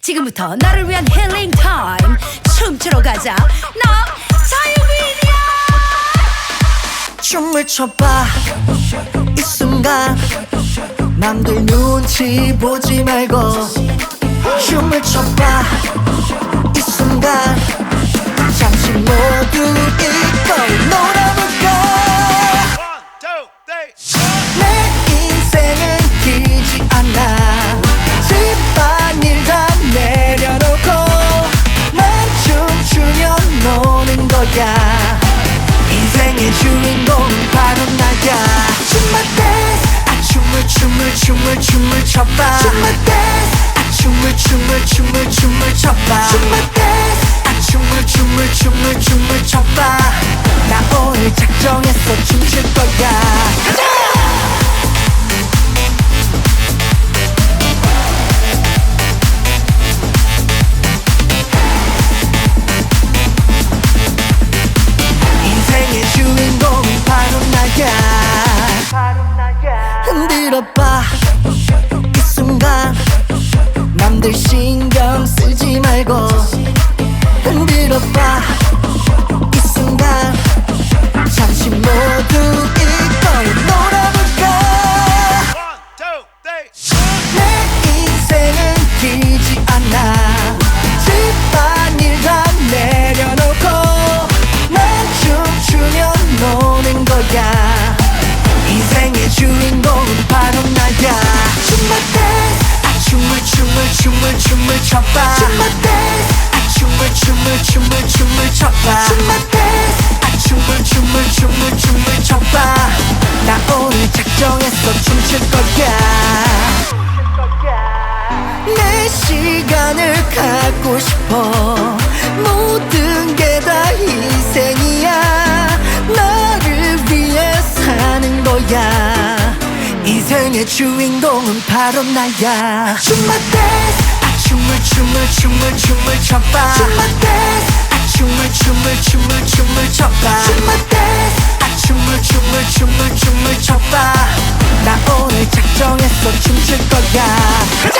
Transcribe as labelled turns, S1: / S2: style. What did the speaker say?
S1: 지금부터 나를 위한 힐링 타임. 춤추러 가자. 나 자유인이야
S2: 춤을 춰봐. 이 순간 남들 눈치 보지 말고 춤을 춰봐. 이 순간 춰봐. 나 오늘 작정했어 춤출 거야. 가자 인생의 주인공은 바로 나야. 흔들어봐. 이 순간 남들 신경 쓰지 말고 흔들어봐 do 갖고 싶어. 모든 게다 인생이야. 너를 위해 사는 거야. 인생의 주인공은 바로 나야. 춤마 댄스. 아 춤을 춤을 춤을 춤을 춰봐. 춤마 댄스. 아 춤을 춤을 춤을 춤을 춰봐. 춤마 댄스. 아 춤을 춤을 춤을 춤을 춰봐. 나 오늘 작정했어 춤출 거야